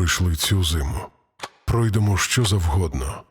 пройшли цю зиму. Пройдемо що завгодно.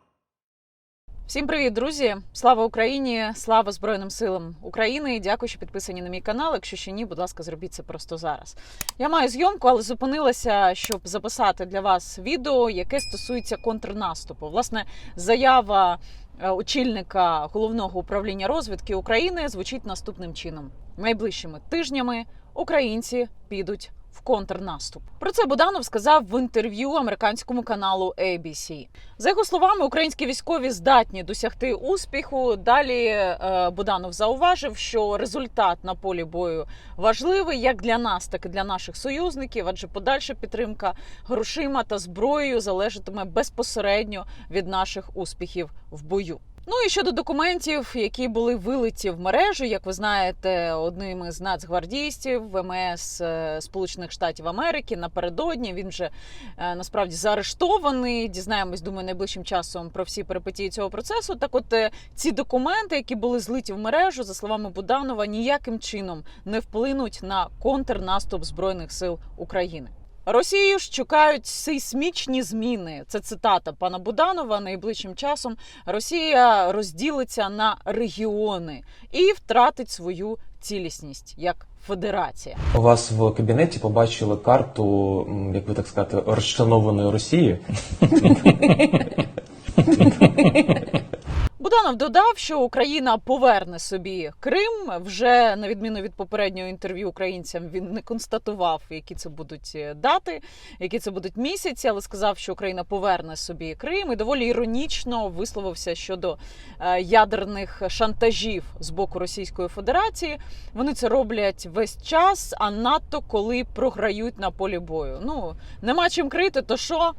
Всім привіт, друзі! Слава Україні! Слава Збройним силам України! Дякую, що підписані на мій канал. Якщо ще ні, будь ласка, зробіть це просто зараз. Я маю зйомку, але зупинилася, щоб записати для вас відео, яке стосується контрнаступу. Власне, заява е, очільника головного управління розвідки України звучить наступним чином: найближчими тижнями українці підуть в контрнаступ. Про це Буданов сказав в інтерв'ю американському каналу ABC. За його словами, українські військові здатні досягти успіху. Далі е, Буданов зауважив, що результат на полі бою важливий як для нас, так і для наших союзників, адже подальша підтримка грошима та зброєю залежатиме безпосередньо від наших успіхів в бою. Ну і щодо документів, які були вилиті в мережу, як ви знаєте, одним із нацгвардійців ВМС е, Сполучених Штатів Америки напередодні він вже е, насправді заарештований. Дізнаємось, думаю, найближчим часом про всі перипетії цього процесу. Так, от е, ці документи, які були злиті в мережу, за словами Буданова, ніяким чином не вплинуть на контрнаступ збройних сил України. Росію ж чекають сейсмічні зміни. Це цитата пана Буданова. Найближчим часом Росія розділиться на регіони і втратить свою цілісність як федерація. У вас в кабінеті побачили карту, як би так сказати, розчленованої Росії. Додав, що Україна поверне собі Крим. Вже на відміну від попереднього інтерв'ю українцям він не констатував, які це будуть е, дати, які це будуть місяці, але сказав, що Україна поверне собі Крим і доволі іронічно висловився щодо е, ядерних шантажів з боку Російської Федерації. Вони це роблять весь час, а надто коли програють на полі бою. Ну нема чим крити, то що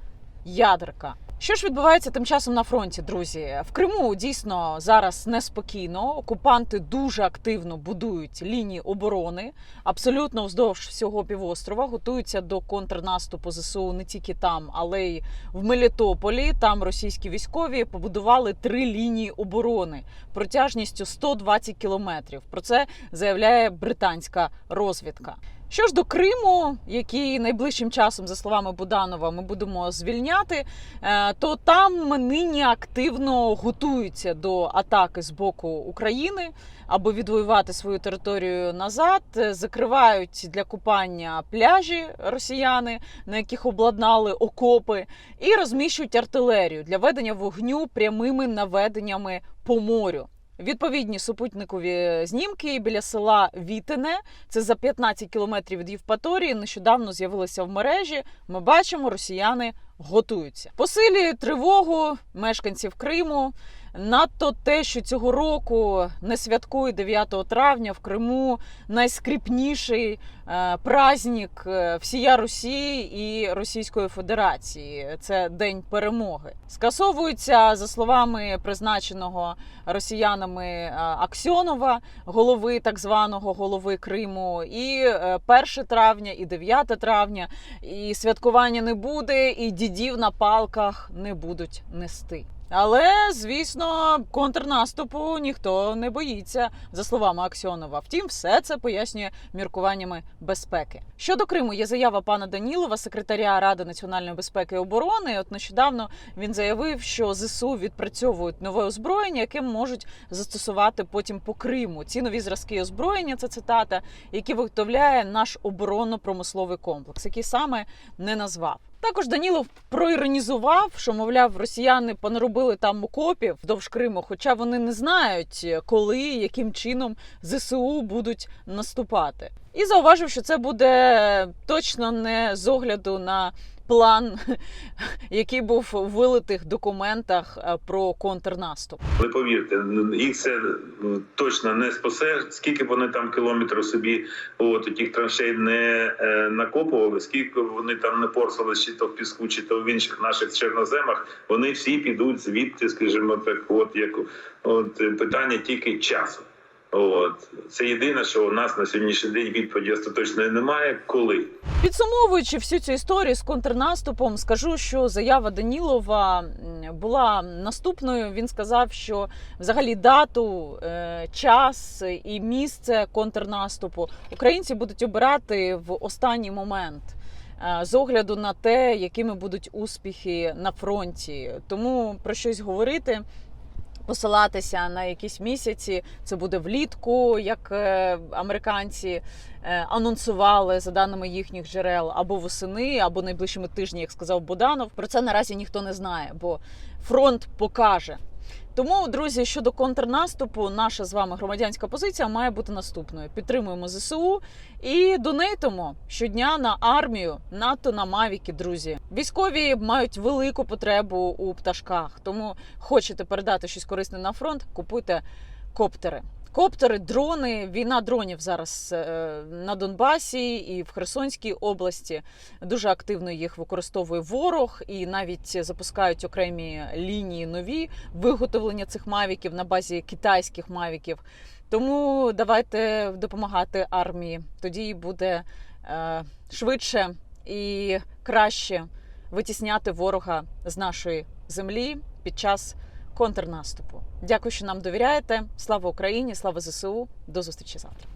ядерка. Що ж відбувається тим часом на фронті, друзі? В Криму дійсно зараз неспокійно. Окупанти дуже активно будують лінії оборони, абсолютно вздовж всього півострова. Готуються до контрнаступу ЗСУ не тільки там, але й в Мелітополі. Там російські військові побудували три лінії оборони протяжністю 120 кілометрів. Про це заявляє британська розвідка. Що ж до Криму, який найближчим часом, за словами Буданова, ми будемо звільняти, е, то там нині активно готуються до атаки з боку України, аби відвоювати свою територію назад. Е, Закривають для купання пляжі росіяни, на яких обладнали окопи, і розміщують артилерію для ведення вогню прямими наведеннями по морю. Відповідні супутникові знімки біля села Вітине, це за 15 кілометрів від Євпаторії. Нещодавно з'явилися в мережі. Ми бачимо, росіяни готуються. Посилює тривогу мешканців Криму. Надто те, що цього року не святкує 9 травня в Криму найскріпніший е, праздник е, всія Росії і Російської Федерації. Це День перемоги. Скасовується за словами призначеного росіянами е, Аксьонова, голови так званого голови Криму, і е, 1 травня, і 9 травня, і святкування не буде, і дідів на палках не будуть нести. Але звісно, контрнаступу ніхто не боїться, за словами Аксьонова. Втім, все це пояснює міркуваннями безпеки. Щодо Криму, є заява пана Данілова, секретаря Ради національної безпеки і оборони. От нещодавно він заявив, що зсу відпрацьовують нове озброєння, яке можуть застосувати потім по Криму. Ці нові зразки озброєння це цитата, які виготовляє наш оборонно-промисловий комплекс, який саме не назвав. Також Данілов проіронізував, що мовляв, росіяни понаробили там окопів вдовж Криму, хоча вони не знають, коли яким чином зсу будуть наступати. І зауважив, що це буде точно не з огляду на план, який був у вилитих документах е, про контрнаступ. Але повірте, їх це точно не спасе. Скільки вони там кілометрів собі от тих траншей не е, накопували, скільки вони там не порсали чи то в піску, чи то в інших наших чорноземах, вони всі підуть звідти, скажімо так, от як от е, питання тільки часу. От це єдине, що у нас на сьогоднішній день відповіді остаточної немає. Коли Підсумовуючи всю цю історію з контрнаступом, скажу, що заява Данілова була наступною. Він сказав, що взагалі дату, е, час і місце контрнаступу українці будуть обирати в останній момент. е, з огляду на те, якими будуть успіхи на фронті. Тому про щось говорити. Посилатися на якісь місяці, це буде влітку, як е, американці е, анонсували за даними їхніх джерел, або восени, або найближчими тижні, як сказав Буданов. Про це наразі ніхто не знає, бо фронт покаже. Тому, друзі, щодо контрнаступу, наша з вами громадянська позиція має бути наступною: підтримуємо ЗСУ і донейтимо щодня на армію, НАТО на Мавіки, друзі. Військові мають велику потребу у пташках. Тому хочете передати щось корисне на фронт, купуйте коптери. Коптери, дрони, війна дронів зараз е, на Донбасі і в Херсонській області. Дуже активно їх використовує ворог, і навіть запускають окремі лінії нові виготовлення цих мавіків на базі китайських мавіків. Тому давайте допомагати армії. Тоді буде е, швидше і краще витісняти ворога з нашої землі під час контрнаступу. Дякую, що нам довіряєте. Слава Україні! Слава ЗСУ! До зустрічі завтра.